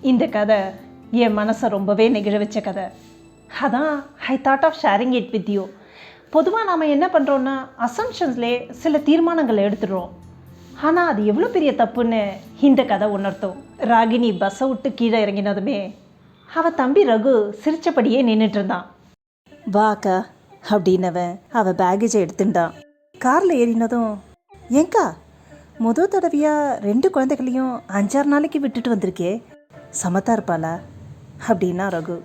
இந்த கதை என் மனசை ரொம்பவே நெகிழ வச்ச கதை. அதான் I thought of sharing it with you பொதுவாக நாம் என்ன பண்ணுறோன்னா அசம்ஷன்ஸ்லே சில தீர்மானங்களை எடுத்துடுறோம். ஆனால் அது எவ்வளோ பெரிய தப்புன்னு இந்த கதை உணர்த்தும். ராகினி பஸ்ஸை விட்டு கீழே இறங்கினதுமே அவள் தம்பி ரகு சிரிச்சபடியே நின்றுட்டு இருந்தான். வா அப்படின்னவன் அவள் பேகேஜை எடுத்துட்டான். காரில் ஏறினதும் ஏங்கா முத தடவையாக ரெண்டு குழந்தைகளையும் அஞ்சாறு நாளைக்கு விட்டுட்டு வந்திருக்கே. சமத்தா இருப்பாளா? அப்படின்னா ரகு.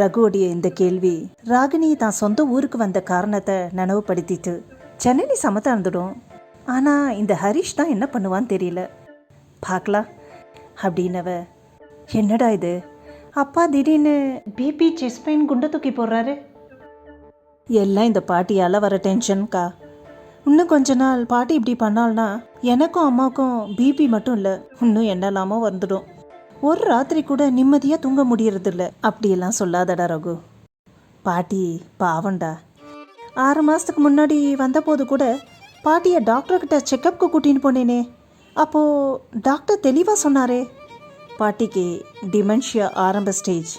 ரகுவுடைய இந்த கேள்வி ராகினி தான் சொந்த ஊருக்கு வந்த காரணத்தை நனவுபடுத்திட்டு சென்னை சமத்தா இருந்துடும். ஆனால் இந்த ஹரிஷ் தான் என்ன பண்ணுவான்னு தெரியல. பார்க்கலாம். அப்படின்னவ என்னடா இது? அப்பா திடீர்னு பிபி செஸ்ட் பெயின் குண்டை தூக்கி போடுறாரு. எல்லாம் இந்த பாட்டியால் வர டென்ஷன்க்கா இன்னும் கொஞ்ச நாள் பாட்டி இப்படி பண்ணால்னா எனக்கும் அம்மாவுக்கும் பிபி மட்டும் இல்லை இன்னும் என்னெல்லாமோ வந்துடும். ஒரு ராத்திரி கூட நிம்மதியாக தூங்க முடியறதில்ல. அப்படியெல்லாம் சொல்லாதடா ரகு. பாட்டி பாவண்டா ஆறு மாதத்துக்கு முன்னாடி வந்தபோது கூட பாட்டியை டாக்டர்கிட்ட செக்கப்புக்கு கூட்டின்னு போனேனே. அப்போது டாக்டர் தெளிவாக சொன்னாரே. பாட்டிக்கு டிமென்ஷியா ஆரம்ப ஸ்டேஜ்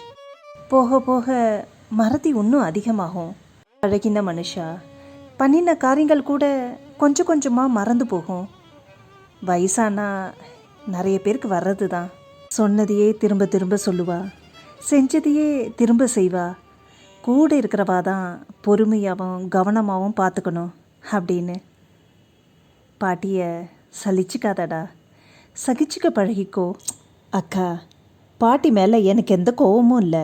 போக போக மறதி இன்னும் அதிகமாகும். அழகின மனுஷா பண்ணின காரியங்கள் கூட கொஞ்சம் கொஞ்சமாக மறந்து போகும். வயசானா நிறைய பேருக்கு வர்றது தான் சொன்னதையே திரும்ப திரும்ப சொல்லுவா. செஞ்சதையே திரும்ப செய்வா. கூட இருக்கிறவா தான் பொறுமையாகவும் கவனமாகவும் பார்த்துக்கணும் அப்படின்னு. பாட்டியை சலிச்சுக்காதடா. சகிச்சுக்க பழகிக்கோ. அக்கா பாட்டி மேலே எனக்கு எந்த கோபமும் இல்லை.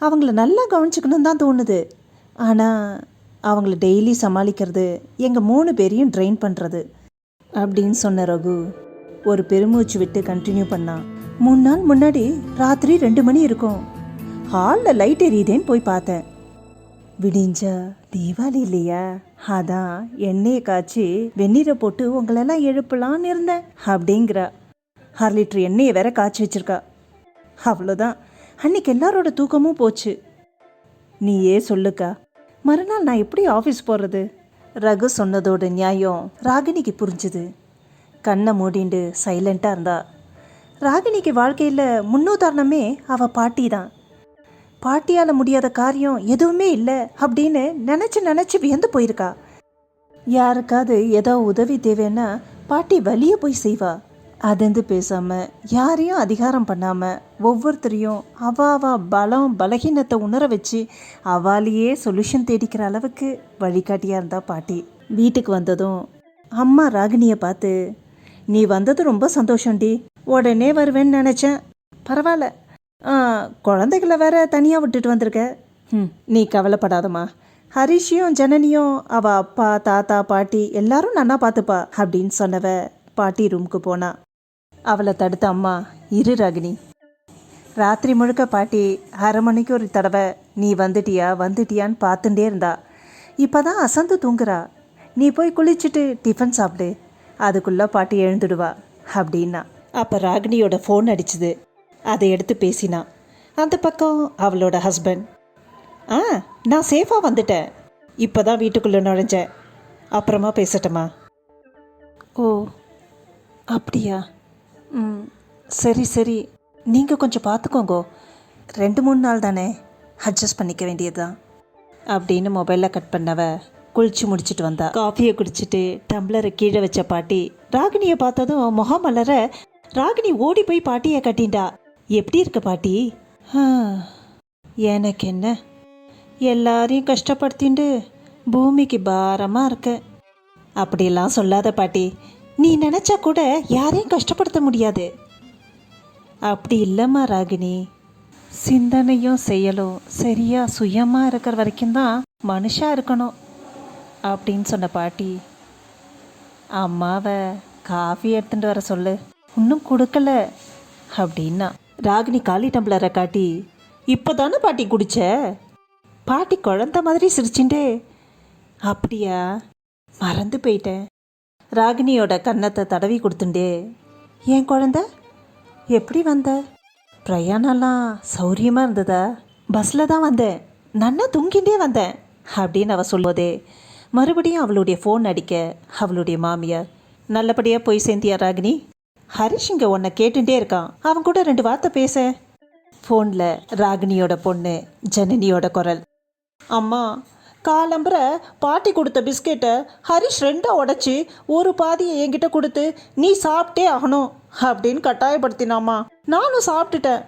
அவங்கள நல்லா கவனிச்சுக்கணும்னு தான் தோணுது. ஆனால் அவங்கள டெய்லி சமாளிக்கிறது எங்கள் மூணு பேரையும் ட்ரெயின் பண்ணுறது அப்படின்னு சொன்ன ரகு ஒரு பெருமூச்சு விட்டு கண்டினியூ பண்ணான் மூணு நாள் முன்னாடி ராத்திரி ரெண்டு மணி இருக்கும். ஹாலில் லைட் எரியுதேன்னு போய் பார்த்தேன். விடிஞ்ச தீபாவளி இல்லையா? அதான் எண்ணெயை காய்ச்சி வெந்நீரை போட்டு உங்களெல்லாம் எழுப்பலான்னு இருந்தேன் அப்படிங்கிறா. அரை லிட்டர் எண்ணெயை வேற காய்ச்சி வச்சிருக்கா. அவ்வளோதான் அன்னைக்கு எல்லாரோட தூக்கமும் போச்சு. நீயே சொல்லுக்கா. மறுநாள் நான் எப்படி ஆஃபீஸ் போகிறது ரகு சொன்னதோட நியாயம் ராகினிக்கு புரிஞ்சுது. கண்ணை மூடிண்டு சைலண்ட்டாக இருந்தாள் ராகினிக்கு வாழ்க்கையில் முன்னுதாரணமே அவள் பாட்டி தான் பாட்டியால் முடியாத காரியம் எதுவுமே இல்லை அப்படின்னு நினச்சி நினச்சி வியந்து போயிருக்கா. யாருக்காவது ஏதோ உதவி தேவைன்னா பாட்டி வழியே போய் செய்வா. அதந்து பேசாமல் யாரையும் அதிகாரம் பண்ணாமல் ஒவ்வொருத்தரையும் அவ அவ பலம் பலகீனத்தை உணர வச்சு அவாலேயே சொல்யூஷன் தேடிக்கிற அளவுக்கு வழிகாட்டியாக இருந்தா பாட்டி. வீட்டுக்கு வந்ததும் அம்மா ராகினியை பார்த்து நீ வந்தது ரொம்ப சந்தோஷம்டி. உடனே வருவேன்னு நினச்சேன். பரவாயில்ல. ஆ, குழந்தைகளை வேற தனியாக விட்டுட்டு வந்திருக்க. ம் நீ கவலைப்படாதம்மா. ஹரிஷியும் ஜனனியும் அவ அப்பா தாத்தா பாட்டி எல்லாரும் நன்னா பார்த்துப்பா அப்படின்னு சொன்னவ பாட்டி ரூமுக்கு போனா. அவளை தடுத்த அம்மா இரு ரகினி. ராத்திரி முழுக்க பாட்டி அரை மணிக்கு ஒரு தடவை நீ வந்துட்டியா வந்துட்டியான்னு பார்த்துட்டே இருந்தா. இப்போதான் அசந்து தூங்குறா. நீ போய் குளிச்சுட்டு டிஃபன் சாப்பிடு. அதுக்குள்ளே பாட்டி எழுந்துடுவா அப்படின்னா. அப்போ ராகினியோட ஃபோன் அடிச்சுது. அதை எடுத்து பேசினா அந்த பக்கம் அவளோட ஹஸ்பண்ட் ஆ நான் சேஃபாக வந்துட்டேன். இப்போ தான் வீட்டுக்குள்ளே நுழைஞ்சேன். அப்புறமா பேசட்டுமா? ஓ அப்படியா? ம் சரி சரி. நீங்கள் கொஞ்சம் பார்த்துக்கோங்கோ ரெண்டு மூணு நாள் தானே. அட்ஜஸ்ட் பண்ணிக்க வேண்டியது தான் அப்படின்னு மொபைலில் கட் பண்ணவ குளிச்சு முடிச்சிட்டு வந்தா. காஃபியை குடிச்சிட்டு டம்ளரை கீழே வச்ச பாட்டி ராகினியை பார்த்ததும் முகம் மலர ராகினி ஓடி போய் பாட்டியை கட்டிண்டா. எப்படி இருக்க பாட்டி? எனக்கு என்ன? எல்லாரையும் கஷ்டப்படுத்திண்டு பூமிக்கு பாரமாக இருக்க. அப்படிலாம் சொல்லாத பாட்டி. நீ நினச்சா கூட யாரையும் கஷ்டப்படுத்த முடியாது. அப்படி இல்லைம்மா ராகினி. சிந்தனையும் செயலும் சரியாக சுயமாக இருக்கிற வரைக்கும் தான் மனுஷாக இருக்கணும் அப்படின்னு சொன்ன பாட்டி. அம்மாவை காஃபி எடுத்துகிட்டு வர சொல்லு. இன்னும் கொடுக்கல. அப்படின்னா ராகினி காலி டம்ளரை காட்டி இப்போ தானே பாட்டி குடிச்ச? பாட்டி குழந்த மாதிரி சிரிச்சுட்டே அப்படியா? மறந்து போயிட்டேன். ராகினியோட கன்னத்தை தடவி கொடுத்துண்டே. ஏன் குழந்த? எப்படி வந்த? பிரயாணம்லாம் சௌரியமாக இருந்ததா? பஸ்ஸில் தான் வந்தேன். நன்னா தூங்கிட்டே வந்தேன். அப்படின்னு அவள் சொல்லுவதே மறுபடியும் அவளுடைய ஃபோன் அடிக்க அவளுடைய மாமியார் நல்லபடியாக போய் சேர்ந்தியா ராகினி? ஹரிஷ் இங்கே உன்னை கேட்டுட்டே இருக்கான். அவன் கூட ரெண்டு வார்த்தை பேச. ஃபோனில் ராகினியோட பொண்ணு ஜனனியோட குரல். அம்மா காலம்புற பாட்டி கொடுத்த பிஸ்கெட்டை ஹரிஷ் ரெண்டாக உடைச்சி ஒரு பாதியை என்கிட்ட கொடுத்து நீ சாப்பிட்டே ஆகணும் அப்படின்னு கட்டாயப்படுத்தினாம்மா. நானும் சாப்பிட்டுட்டேன்.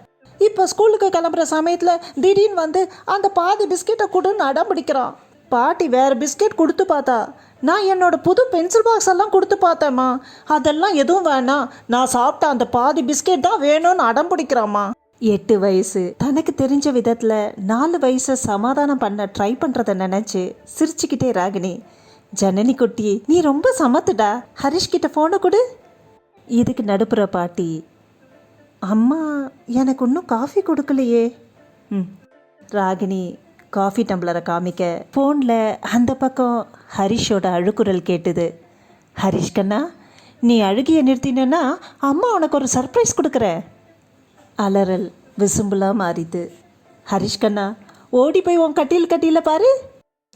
இப்போ ஸ்கூலுக்கு கிளம்புற சமயத்தில் திடீர்னு வந்து அந்த பாதி பிஸ்கெட்டை கொடுன்னு அடம் பிடிக்கிறான். பாட்டி வேறு பிஸ்கெட் கொடுத்து பார்த்தா நான் என்னோட புது பென்சில் பாக்ஸ் எல்லாம் கொடுத்து பார்த்தேம்மா. அதெல்லாம் எதுவும் வேணாம். நான் சாப்பிட்ட அந்த பாதி பிஸ்கெட் தான் வேணும்னு அடம் பிடிக்கிறாம்மா. எட்டு வயசு. தனக்கு தெரிஞ்ச விதத்தில் நாலு வயசை சமாதானம் பண்ண ட்ரை பண்ணுறத நினச்சி சிரிச்சுக்கிட்டே ராகினி ஜனனி குட்டி நீ ரொம்ப சமத்துடா. ஹரிஷ்கிட்ட ஃபோனை கொடு. இதுக்கு நடுப்புற பாட்டி அம்மா எனக்கு இன்னும் காஃபி கொடுக்கலையே. ம். ராகினி காஃபி டம்ளரை காமிக்க. ஃபோனில் அந்த பக்கம் ஹரிஷோட அழுக்குரல் கேட்டுது. ஹரிஷ் கண்ணா நீ அழுகிய நிறுத்தினா அம்மா உனக்கு ஒரு சர்ப்ரைஸ் கொடுக்குற. அலறல் விசும்புலாக மாறிது. ஹரிஷ் கண்ணா ஓடி போய் உன் கட்டியில் கட்டியில் பாரு.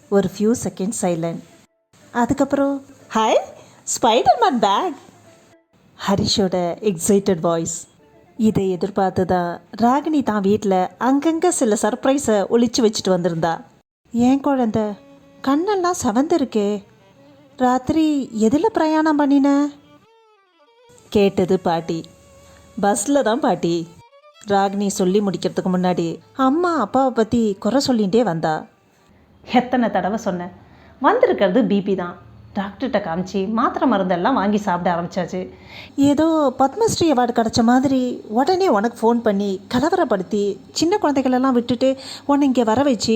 ஒரு ஃபியூ செகண்ட் சைலண்ட் அதுக்கப்புறம் ஹாய் ஸ்பைடர் மேன் பேக் ஹரிஷோட எக்ஸைட்டட் வாய்ஸ் இதை எதிர்பார்த்து தான் ராகினி தான் வீட்டில் அங்கங்கே சில சர்ப்ரைஸை ஒழிச்சு வச்சுட்டு வந்திருந்தா. ஏன் குழந்த? கண்ணெல்லாம் சவந்திருக்கே. ராத்திரி எதில் பிரயாணம் பண்ணின? கேட்டது பாட்டி. பஸ்ஸில் தான் பாட்டி. ராகினி சொல்லி முடிக்கிறதுக்கு முன்னாடி அம்மா அப்பாவை பற்றி குறை சொல்லிகிட்டே வந்தா. எத்தனை தடவை சொன்னேன் வந்திருக்கிறது பிபி தான். டாக்டர்கிட்ட காமிச்சு மாத்திரை மருந்தெல்லாம் வாங்கி சாப்பிட ஆரம்பித்தாச்சு ஏதோ பத்மஸ்ரீ அவார்டு கிடச்ச மாதிரி உடனே உனக்கு ஃபோன் பண்ணி கலவரப்படுத்தி சின்ன குழந்தைகளெல்லாம் விட்டுட்டு உன்னை இங்கே வர வச்சு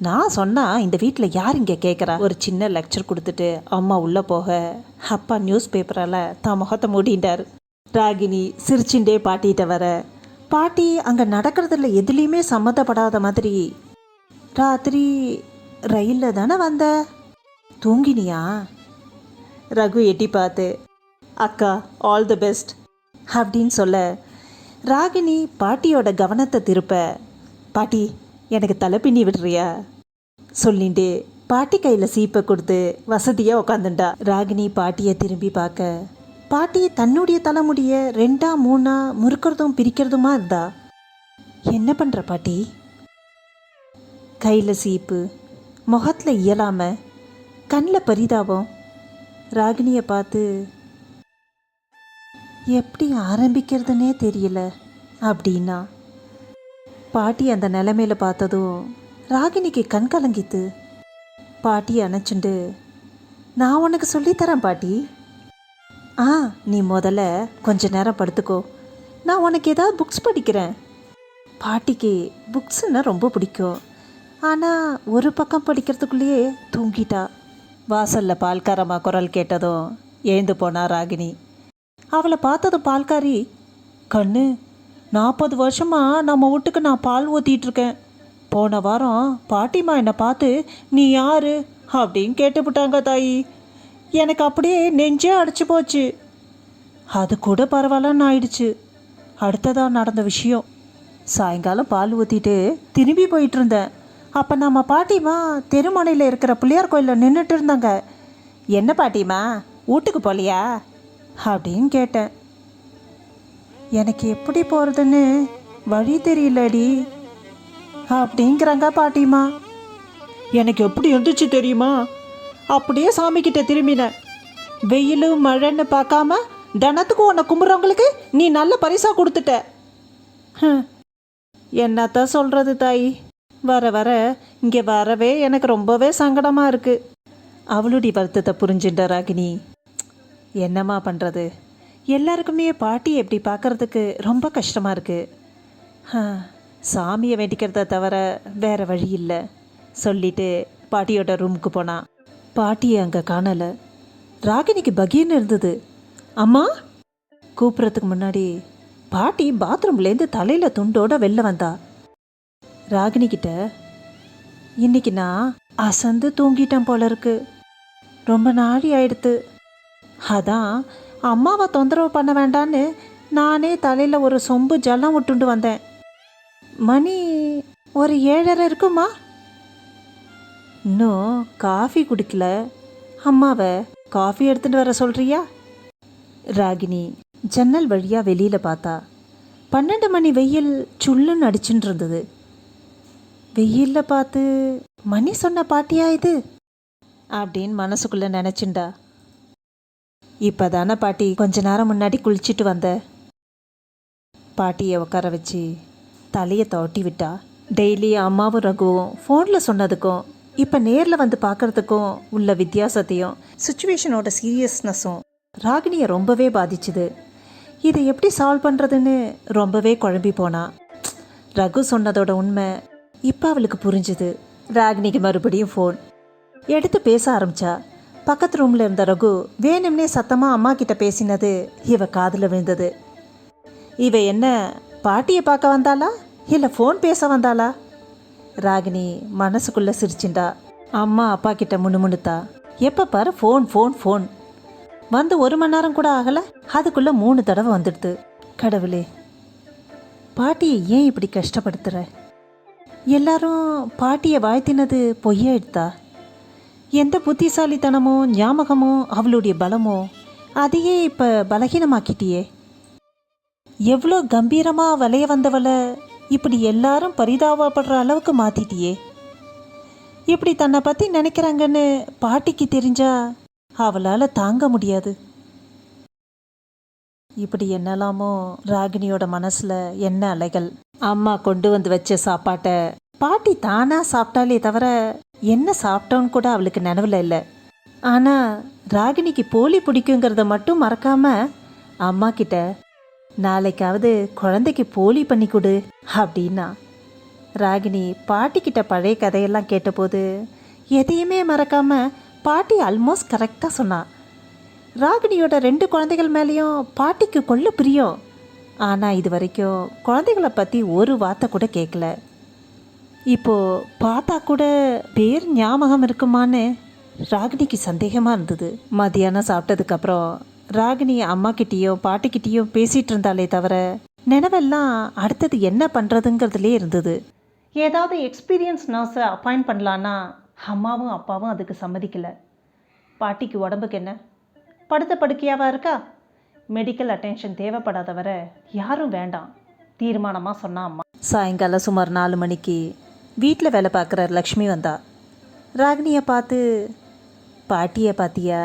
நான் சொன்னால் இந்த வீட்டில் யார் இங்கே கேட்குறா ஒரு சின்ன லெக்சர் கொடுத்துட்டு அம்மா உள்ளே போக அப்பா நியூஸ் பேப்பரால் தான் முகத்தை மூடிட்டார். ராகினி சிரிச்சுண்டே பாட்டிகிட்ட வர பாட்டி அங்கே நடக்கிறதுல எதுலேயுமே சம்மந்தப்படாத மாதிரி ராத்திரி ரயிலில் தானே வந்த? தூங்கினியா? ரகு எட்டி பார்த்து அக்கா ஆல் தி பெஸ்ட் அப்படின்னு சொல்ல ராகினி பாட்டியோட கவனத்தை திருப்ப. பாட்டி எனக்கு தலை பின்னி விடுறியா? சொல்லிட்டு பாட்டி கையில் சீப்பை கொடுத்து வசதியாக உட்காந்துண்டா ராகினி பாட்டியை திரும்பி பார்க்க பாட்டி தன்னுடைய தலைமுடிய ரெண்டா மூணா முறுக்கிறதும் பிரிக்கிறதுமா இருந்தா? என்ன பண்ணுற பாட்டி? கையில் சீப்பு முகத்தில் இயலாமல் கண்ணில் பரிதாபம். ராகினியை பார்த்து எப்படி ஆரம்பிக்கிறதுனே தெரியல அப்படின்னா. பாட்டி அந்த நிலமையில பார்த்ததும் ராகினிக்கு கண் கலங்கித்து பாட்டி அணைச்சுண்டு நான் உனக்கு சொல்லித்தரேன் பாட்டி. ஆ நீ முதல்ல கொஞ்ச நேரம் படுத்துக்கோ. நான் உனக்கு ஏதாவது புக்ஸ் படிக்கிறேன். பாட்டிக்கு புக்ஸுன்னா ரொம்ப பிடிக்கும். ஆனால் ஒரு பக்கம் படிக்கிறதுக்குள்ளேயே தூங்கிட்டா. வாசல்ல பால்காரம்மா குரல் கேட்டதும் ஏந்து போனா ராகினி. அவளை பார்த்ததும் பால்காரி கண்ணு நாற்பது வருஷமா நம்ம வீட்டுக்கு நான் பால் ஊற்றிட்டு இருக்கேன் போன வாரம் பாட்டிம்மா என்னை பார்த்து நீ யாரு? அப்படின்னு கேட்டுவிட்டாங்க தாயி. எனக்கு அப்படியே நெஞ்சே அடிச்சு போச்சு. அது கூட பரவாயில்லன்னு ஆயிடுச்சு. அடுத்ததாக நடந்த விஷயம். சாயங்காலம் பால் ஊற்றிட்டு திரும்பி போயிட்டு இருந்தேன். அப்போ நம்ம பாட்டிமா தெருமனையில் இருக்கிற பிள்ளையார் கோயிலில் நின்றுட்டு இருந்தாங்க. என்ன பாட்டிமா வீட்டுக்கு போகலையா அப்படின்னு கேட்டேன். எனக்கு எப்படி போகிறதுன்னு வழி தெரியலடி அப்படிங்கிறாங்க பாட்டிமா எனக்கு எப்படி இருந்துச்சு தெரியுமா? அப்படியே சாமிக்கிட்ட திரும்பினேன் வெயிலும் மழைன்னு பார்க்காம தினத்துக்கும் உன்னை கும்பிட்றவங்களுக்கு நீ நல்ல பரிசாக கொடுத்துட்ட. என்னத்தான் சொல்கிறது தாய்? வர வர இங்கே வரவே எனக்கு ரொம்பவே சங்கடமாக இருக்குது அவளுடைய வருத்தத்தை புரிஞ்சுட்ட ராகினி. என்னம்மா பண்ணுறது எல்லாருக்குமே பாட்டி எப்படி பார்க்கறதுக்கு ரொம்ப கஷ்டமாக இருக்குது சாமியை வேண்டிக்கிறத தவிர வேறு வழி இல்லை. சொல்லிட்டு பாட்டியோட ரூமுக்கு போனான் பாட்டியை அங்கே காணலை. ராகினிக்கு பகீர்னு இருந்தது. அம்மா? கூப்பிட்றதுக்கு முன்னாடி பாட்டி பாத்ரூம்லேருந்து தலையில் துண்டோட வெளில வந்தா. ராகினி கிட்ட இன்னைக்கு நான் அசந்து தூங்கிட்டேன் போல இருக்கு. ரொம்ப நாழி ஆயிடுத்து. அதான் அம்மாவை தொந்தரவு பண்ண வேண்டான்னு நானே தலையில் ஒரு சொம்பு ஜலம் விட்டுண்டு வந்தேன். மணி ஒரு ஏழரை இருக்குமா? இன்னும் காஃபி குடிக்கல. அம்மாவை காஃபி எடுத்துகிட்டு வர சொல்கிறியா ராகினி ஜன்னல் வழியாக வெளியில் பார்த்தா பன்னெண்டு மணி வெயில் சுள்ளுன்னு அடிச்சுட்டு இருந்தது. வெயிலில் பார்த்து மணி சொன்ன பாட்டியா இது? அப்படின்னு மனசுக்குள்ளே நினச்சிண்டா. இப்போ தானே பாட்டி கொஞ்ச நேரம் முன்னாடி குளிச்சுட்டு வந்த. பாட்டியை உட்கார வச்சு தலையை தோட்டி விட்டா. டெய்லி அம்மாவும் ரகுவும் ஃபோனில் சொன்னதுக்கும் இப்போ நேரில் வந்து பார்க்கறதுக்கும் உள்ள வித்தியாசத்தையும் சுச்சுவேஷனோட சீரியஸ்னஸும் ராகினியை ரொம்பவே பாதிச்சுது. இதை எப்படி சால்வ் பண்ணுறதுன்னு ரொம்பவே குழம்பி போனா. ரகு சொன்னதோட உண்மை இப்போ அவளுக்கு புரிஞ்சுது. ராகினிக்கு மறுபடியும் ஃபோன் எடுத்து பேச ஆரம்பிச்சா பக்கத்து ரூமில் இருந்த ரகு வேணும்னே சத்தமாக அம்மா கிட்ட பேசினது இவ காதில் விழுந்தது. இவ என்ன பாட்டியை பார்க்க வந்தாளா? இல்லை ஃபோன் பேச வந்தாளா? ராகினி மனசுக்குள்ளே சிரிச்சுண்டா அம்மா அப்பா கிட்ட முணுமுணுத்தா. எப்போ பாரு ஃபோன் ஃபோன் ஃபோன் வந்து ஒரு மணி நேரம் கூட ஆகலை அதுக்குள்ளே மூணு தடவை வந்துடுது. கடவுளே பாட்டியை ஏன் இப்படி கஷ்டப்படுத்துகிற எல்லாரும் பாட்டியை வாழ்த்தினது பொய்யாயிடுதா எந்த புத்திசாலித்தனமோ ஞாபகமோ அவளுடைய பலமோ அதையே இப்போ பலகீனமாக்கிட்டியே. எவ்வளோ கம்பீரமாக வளைய வந்தவளை இப்படி எல்லாரும் பரிதாபப்படுற அளவுக்கு மாற்றிட்டியே இப்படி தன்னை பற்றி நினைக்கிறாங்கன்னு பாட்டிக்கு தெரிஞ்சா அவளால் தாங்க முடியாது. இப்படி என்னெல்லாமோ ராகினியோட மனசில் என்ன அலைகள்? அம்மா கொண்டு வந்து வச்ச சாப்பாட்டை பாட்டி தானா சாப்பிட்டாலே தவிர என்ன சாப்பிட்டோன்னு கூட அவளுக்கு நினைவில் இல்லை. ஆனால் ராகினிக்கு போலி பிடிக்குங்கிறத மட்டும் மறக்காம அம்மா கிட்ட நாளைக்காவது குழந்தைக்கு போலி பண்ணி கொடு அப்படின்னா. ராகினி பாட்டிக்கிட்ட பழைய கதையெல்லாம் கேட்டபோது எதையுமே மறக்காம பாட்டி ஆல்மோஸ்ட் கரெக்டாக சொன்னான் ராகினியோட ரெண்டு குழந்தைகள் மேலேயும் பாட்டிக்கு கொள்ள பிரியம். ஆனால் இது வரைக்கும் குழந்தைகளை பற்றி ஒரு வார்த்தை கூட கேட்கல இப்போது பார்த்தா கூட பேர் ஞாபகம் இருக்குமான்னு ராகினிக்கு சந்தேகமாக இருந்தது. மதியானம் சாப்பிட்டதுக்கப்புறம் ராகினி அம்மாக்கிட்டேயும் பாட்டிக்கிட்டேயும் பேசிகிட்டு இருந்தாலே தவிர நினைவெல்லாம் அடுத்தது என்ன பண்ணுறதுங்கிறதுலே இருந்தது. ஏதாவது எக்ஸ்பீரியன்ஸ் நர்ஸை அப்பாயிண்ட் பண்ணலான்னா அம்மாவும் அப்பாவும் அதுக்கு சம்மதிக்கலை. பாட்டிக்கு உடம்புக்கு என்ன? படுத்த படுக்கையாவா இருக்கா? மெடிக்கல் அட்டென்ஷன் தேவைப்படாத வர யாரும் வேண்டாம். தீர்மானமாக சொன்னா அம்மா. சாயங்காலம் சுமார் நாலு மணிக்கு வீட்டில் வேலை பார்க்குற லக்ஷ்மி வந்தா. ராகினியை பார்த்து பாட்டியை பார்த்தியா?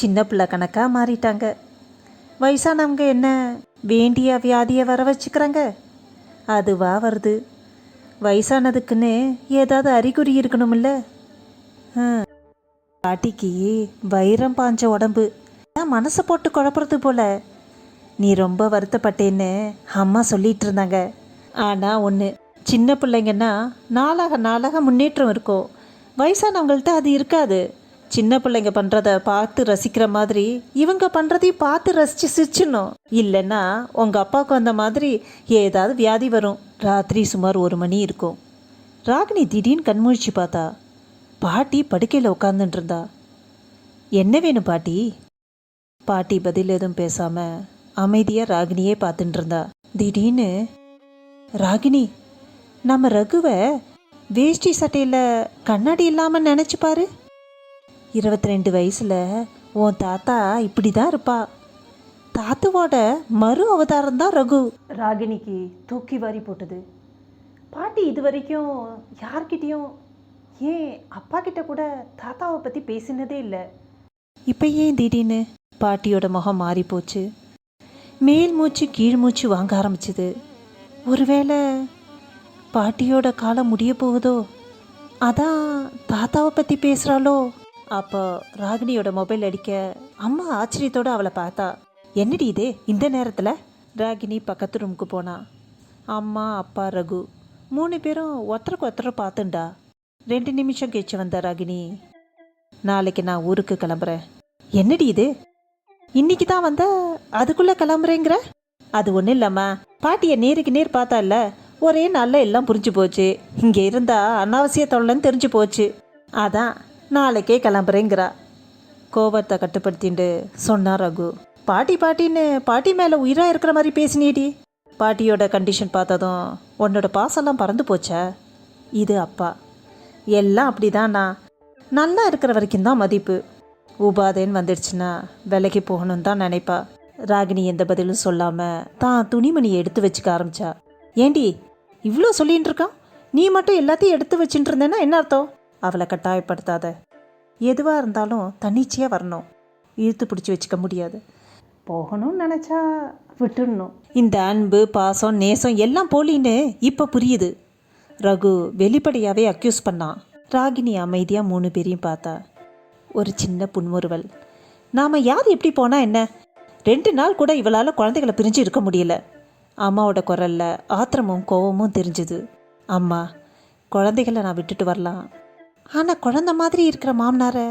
சின்ன பிள்ளை கணக்காக மாறிட்டாங்க. வயசானவங்க என்ன வேண்டிய வியாதியை வர வச்சுக்கிறாங்க? அதுவா வருது. வயசானதுக்குன்னு ஏதாவது அறிகுறி இருக்கணும்ல? பாட்டிக்கு வைரம் பாஞ்ச உடம்பு. அதான் மனசை போட்டு குழப்புறது போல. நீ ரொம்ப வருத்தப்பட்டேன்னு அம்மா சொல்லிட்டு இருந்தாங்க. ஆனால் ஒன்று சின்ன பிள்ளைங்கன்னா நாளாக நாளாக முன்னேற்றம் இருக்கும் வயசானவங்கள்ட்ட அது இருக்காது. சின்ன பிள்ளைங்க பண்ணுறத பார்த்து ரசிக்கிற மாதிரி இவங்க பண்ணுறதையும் பார்த்து ரசித்து சிரிச்சிடணும். இல்லைன்னா உங்கள் அப்பாவுக்கு வந்த மாதிரி ஏதாவது வியாதி வரும். ராத்திரி சுமார் ஒரு மணி இருக்கும். ராகினி திடீர்னு கண்முழிச்சு பார்த்தா பாட்டி படுக்கையில் உட்காந்துட்டு இருந்தா. என்ன வேணும் பாட்டி? பாட்டி பதில் எதுவும் பேசாம அமைதியாக ராகினியே பார்த்துட்டு இருந்தா. திடீர்னு ராகினி நம்ம ரகுவை வேஷ்டி சட்டையில் கண்ணாடி இல்லாமல் நினச்சி பாரு. இருபத்தி ரெண்டு வயசில் உன் தாத்தா இப்படி தான் இருப்பா. தாத்துவோட மறு அவதாரம் தான் ரகு. ராகினிக்கு தூக்கி வாரி போட்டது. பாட்டி இது வரைக்கும் யார்கிட்டேயும் ஏன் அப்பா கிட்ட கூட தாத்தாவை பற்றி பேசினதே இல்லை. இப்போ ஏன் திடீர்னு? பாட்டியோட முகம் மாறிப்போச்சு. மேல் மூச்சு கீழ் மூச்சு வாங்க ஆரம்பிச்சுது. ஒருவேளை பாட்டியோட காலம் முடிய போகுதோ? அதான் தாத்தாவை பற்றி பேசுகிறாளோ அப்போ ராகினியோட மொபைல் அடிக்க அம்மா ஆச்சரியத்தோடு அவளை பார்த்தா. என்னடி இது இந்த நேரத்தில்? ராகினி பக்கத்து ரூமுக்கு போனா. அம்மா அப்பா ரகு. மூணு பேரும் ஒருத்தருக்கு ஒருத்தரை பார்த்துண்டா. ரெண்டு நிமிஷம் கழிச்சு வந்த ராகினி. நாளைக்கு நான் ஊருக்கு கிளம்புறேன். என்னடி இது? இன்னைக்கு தான் வந்த? அதுக்குள்ளே கிளம்புறேங்கிற? அது ஒன்றும் இல்லம்மா. பாட்டியை நேருக்கு நேர் பார்த்தா ஒரே நாளில் எல்லாம் புரிஞ்சு போச்சு. இங்கே இருந்தால் அனாவசிய தொல்லைன்னு தெரிஞ்சு போச்சு. அதான் நாளைக்கே கிளம்புறேங்கிறா. கோபத்தை கட்டுப்படுத்திண்டு சொன்னார் ரகு. பாட்டி பாட்டின்னு பாட்டி மேலே உயிராக இருக்கிற மாதிரி பேசினேடி. பாட்டியோட கண்டிஷன் பார்த்ததும் உன்னோட பாசெல்லாம் பறந்து போச்சா? இது அப்பா. எல்லாம் அப்படிதாண்ணா நல்லா இருக்கிற வரைக்கும் தான் மதிப்பு. உபாதைன்னு வந்துடுச்சுன்னா விலைக்கு போகணும்னு தான் நினைப்பா. ராகினி எந்த பதிலும் சொல்லாமல் தான் துணிமணியை எடுத்து வச்சுக்க ஆரம்பிச்சா. ஏண்டி இவ்வளோ சொல்லின்னு இருக்கான்? நீ மட்டும் எல்லாத்தையும் எடுத்து வச்சுட்டு இருந்தேன்னா என்ன அர்த்தம்? அவளை கட்டாயப்படுத்தாத. எதுவாக இருந்தாலும் தன்னிச்சையாக வரணும். இழுத்து பிடிச்சி வச்சுக்க முடியாது. போகணும்னு நினச்சா விட்டுடணும். இந்த அன்பு பாசம் நேசம் எல்லாம் போலின்னு இப்போ புரியுது. ரகு வெளிப்படையாகவே அக்யூஸ் பண்ணான். ராகினி அமைதியாக மூணு பேரையும் பார்த்தா. ஒரு சின்ன புன்முறுவல். நாம் யார் எப்படி போனால் என்ன? ரெண்டு நாள் கூட இவளால் குழந்தைகளை பிரிஞ்சு இருக்க முடியல. அம்மாவோட குரலில் ஆத்திரமும் கோவமும் தெரிஞ்சுது. அம்மா குழந்தைகளை நான் விட்டுட்டு வரலாம். ஆனால் குழந்தை மாதிரி இருக்கிற மாமனாரை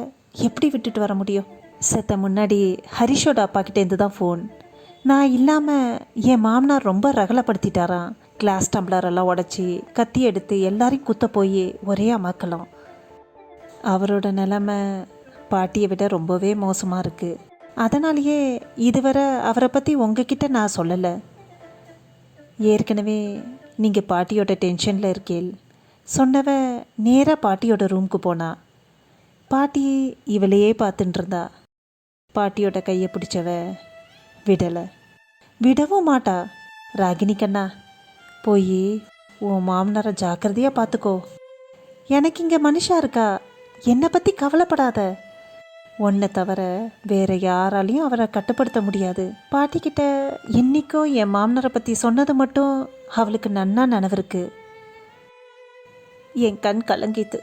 எப்படி விட்டுட்டு வர முடியும்? செத்த முன்னாடி ஹரிஷோட அப்பா கிட்டேருந்து தான் ஃபோன் நான் இல்லாமல் என் மாமனார் ரொம்ப ரகலப்படுத்திட்டாராம். கிளாஸ் டம்ளர் எல்லாம் உடச்சி கத்தி எடுத்து எல்லாரையும் குத்த போய் ஒரே அமாக்கலாம் அவரோட நிலமை பாட்டியை விட ரொம்பவே மோசமாக இருக்குது அதனாலேயே இதுவரை அவரை பற்றி உங்ககிட்ட நான் சொல்லலை. ஏற்கனவே நீங்கள் பாட்டியோட டென்ஷனில் இருக்கேள். சொன்னவ நேராக பாட்டியோட ரூம்க்கு போனா. பாட்டி இவளையே பார்த்துட்டுருந்தா பாட்டியோட கையை பிடிச்சவ விடலை. விடவும் மாட்டா. ராகினி கண்ணா போய் உன் மாமனாரை ஜாக்கிரதையாக பார்த்துக்கோ. எனக்கு இங்கே மனுஷா இருக்கா? என்னை பற்றி கவலைப்படாத. ஒன்றை தவிர வேற யாராலையும் அவரை கட்டுப்படுத்த முடியாது. பாட்டிக்கிட்ட இன்னைக்கும் என் மாமனாரை பற்றி சொன்னது மட்டும் அவளுக்கு நன்னா நனவிருக்கு என் கண் கலங்கித்து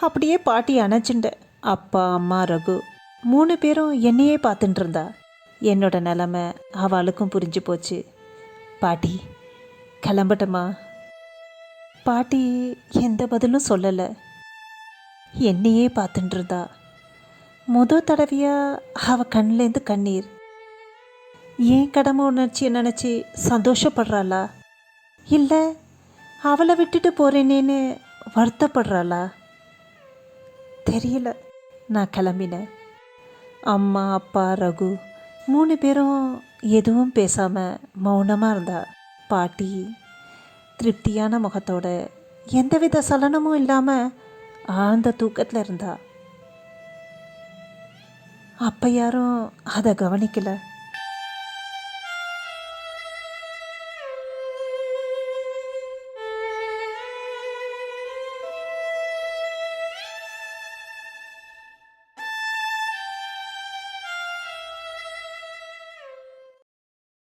அப்படியே பாட்டி அணைச்சுண்ட அப்பா அம்மா ரகு மூணு பேரும் என்னையே பார்த்துட்டு இருந்தா. என்னோட நிலமை அவளுக்கும் புரிஞ்சு போச்சு. பாட்டி கிளம்பட்டமா? பாட்டி எந்த பதிலும் சொல்லலை. என்னையே பார்த்துட்டு இருந்தா. முத தடவையாக அவள் கண்ணிலேருந்து கண்ணீர். ஏன் கடமை உணர்ச்சியை நினச்சி சந்தோஷப்படுறாளா? இல்லை அவளை விட்டுட்டு போகிறேனேன்னு வருத்தப்படுறாளா? தெரியல நான் கிளம்பினேன். அம்மா அப்பா ரகு மூணு பேரும் எதுவும் பேசாமல் மௌனமாக இருந்தா. பாட்டி திருப்தியான முகத்தோட எந்தவித சலனமும் இல்லாமல் ஆழ்ந்த தூக்கத்தில் இருந்தாள் அப்போ யாரும் அதை கவனிக்கலை.